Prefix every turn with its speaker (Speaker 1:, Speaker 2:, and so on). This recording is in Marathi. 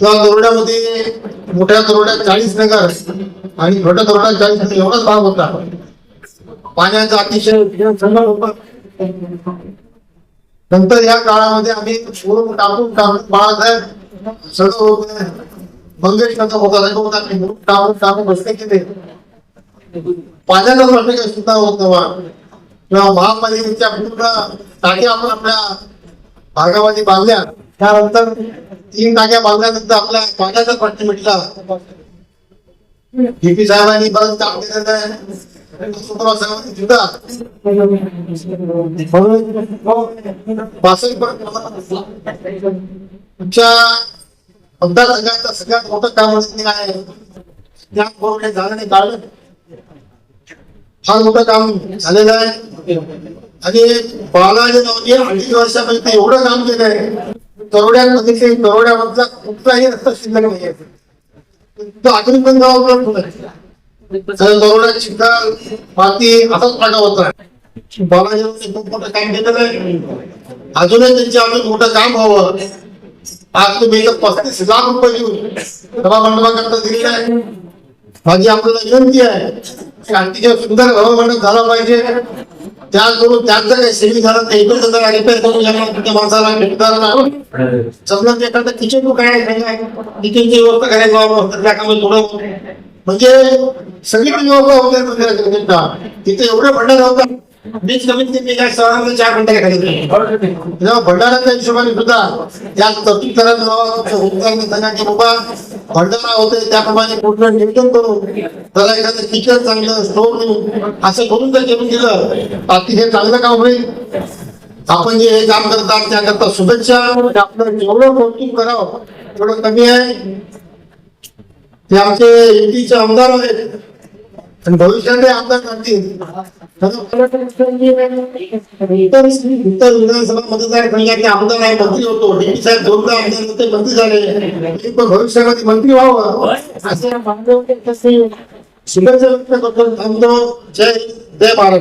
Speaker 1: त्या दरोड्यामध्ये मोठ्या दरोड्यात चाळीस नगर आणि छोट्या दरोड्यात चाळीस नगर एवढाच भाग होता. पाण्याचा अतिशय संकट होता. नंतर या काळामध्ये आम्ही पूर्ण टाकून टाकून बाळासाहेब सगळं मंगेश कसा होता टाकून टाकून बसले केले पाण्याचा प्रश्न काही सुद्धा होत नव्हता. किंवा महापालिकेच्या पूर्ण टाक्या आपण आपल्या भागामध्ये बांधल्या. त्यानंतर तीन टाक्या बांधल्यानंतर आपल्या पाण्याचा प्रश्न मिटला. डीपी साहेबांनी बरंच काम केलेलं मतदारसंघाचं सगळ्यात मोठं काम म्हणजे आहे. त्याचबरोबर झालं नाही काढलं फार मोठं काम झालेलं आहे. आणि बालाजी नवजी अडीच वर्षापर्यंत एवढं काम केलंय. तरोड्यांमध्ये काही तरोड्यामधला कुठलाही रस्ता शिल्लक नाही तो अजून पण गाव उपलब्ध नाही माती असाच फाटा होता बालाजी खूप मोठं काम केलेलं आहे. अजूनही त्यांचे अजून मोठं काम व्हावं. आज तुम्ही इथं पस्तीस लाख रुपये घेऊन सभा मंडपाकरता दिलेला आहे. माझी आपल्याला विनंती आहे शांतीच्या सुंदर सभा मंडप झाला पाहिजे. त्याचबरोबर त्यात काही सेविंग झालं ते इकडे जर रिपेअर करून यांना त्या माणसाला भेटणार समजा ते एखादं किचन बुक आहे किचनची व्यवस्था करायची व्हावं त्या कामात थोडं म्हणजे सगळीकडे व्यवस्था होते म्हणजे तिथे एवढं भंडार होतं. बीच कमीत कमी काय सहा चार घंटे खाली भंडाराच्या हिशोबाने सुद्धा त्या तरतूद करायला की बाबा भंडारा होते त्याप्रमाणे पूर्ण नियोजन करून त्याला एखादं किचन चांगलं स्टोर देऊन असं करून जर करून दिलं अतिशय चांगलं काम होईल. आपण जे हे काम करतात त्याकरता शुभेच्छा. आपलं जेवढं कौतुक करावं तेवढं कमी आहे. ते आमचे युतीचे आमदार आहेत. आणि भविष्यात आमदार करतील इतर विधानसभा मतदार मतदारसंघातले आमदार आहे मंत्री होतो डीपी साहेब दोनदा आमदार होते मंत्री झाले. पण भविष्यामध्ये मंत्री व्हावं. असं शुभेच्छा व्यक्त करतो थांबतो जय जय महाराज